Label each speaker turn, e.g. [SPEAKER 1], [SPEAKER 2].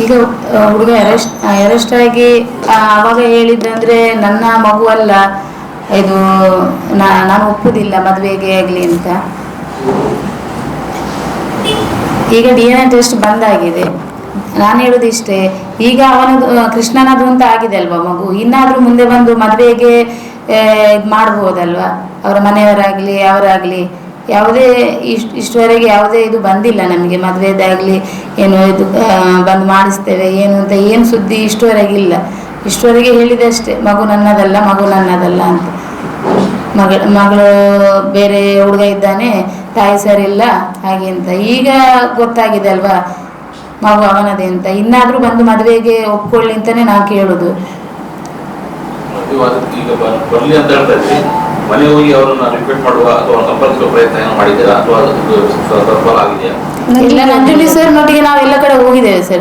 [SPEAKER 1] ಈಗ ಹುಡುಗ arrest arrest ಆಗಿ ಅವಾಗ ಹೇಳಿದ್ದಂದ್ರೆ ನನ್ನ ಮಗು ಅಲ್ಲ. ಇದು ನಾನು ಒಪ್ಪುದಿಲ್ಲ ಮದುವೆಗೆ ಆಗಲಿ ಅಂತ. ಈಗ ಡಿ ಎನ್ ಎ ಟೆಸ್ಟ್ ಬಂದಾಗಿದೆ. ನಾನು ಹೇಳುದು ಇಷ್ಟೇ, ಈಗ ಅವನದು ಕೃಷ್ಣನದು ಅಂತ ಆಗಿದೆ ಅಲ್ವಾ ಮಗು? ಇನ್ನಾದ್ರೂ ಮುಂದೆ ಬಂದು ಮದುವೆಗೆ ಇದು ಮಾಡ್ಬೋದಲ್ವಾ? ಅವರ ಮನೆಯವರಾಗ್ಲಿ, ಅವರಾಗ್ಲಿ. ಯಾವುದೇ ಇಷ್ಟು, ಇಷ್ಟುವರೆಗೆ ಯಾವುದೇ ಇದು ಬಂದಿಲ್ಲ ನಮಗೆ. ಮದುವೆದಾಗಲಿ ಏನು ಇದು ಬಂದು ಮಾಡಿಸ್ತೇವೆ, ಏನು ಅಂತ ಏನು ಸುದ್ದಿ ಇಷ್ಟುವರೆಗೆ ಇಲ್ಲ ಇಷ್ಟುವರೆಗೆ ಹೇಳಿದಷ್ಟೇ ಮಗು ನನ್ನದಲ್ಲ ಮಗು ನನ್ನದಲ್ಲ ಅಂತ. ಮಗ, ಮಗಳು ಬೇರೆ ಹುಡುಗ ಇದ್ದಾನೆ, ತಾಯಿ ಸರಿಲ್ಲ ಹಾಗೆ ಅಂತ. ಈಗ ಗೊತ್ತಾಗಿದೆ ಅಲ್ವಾ, ಮಗು ಅವನದೇ ಅಂತ. ಇನ್ನಾದರೂ ಬಂದು ಮದುವೆಗೆ ಒಪ್ಕೊಳ್ಳಿ ಅಂತಲೇ ನಾವು ಕೇಳುದು.
[SPEAKER 2] ಮನೆ ಹೋಗಿ ಅವರನ್ನ ರಿಕ್ವೆಸ್ಟ್ ಮಾಡುವ ಅಥವಾ ಸಂಪರ್ಕಿಸುವ ಪ್ರಯತ್ನ ಏನೋ ಮಾಡಿದ್ದೀರಾ? ಅಥವಾ ಸಫಲ ಆಗಿದೆಯಾ
[SPEAKER 1] ಎಲ್ಲ ನಂಜುಂಡಿ ಸರ್ ನೊಟ್ಟಿಗೆ ನಾವು ಎಲ್ಲ ಕಡೆ ಹೋಗಿದ್ದೇವೆ ಸರ್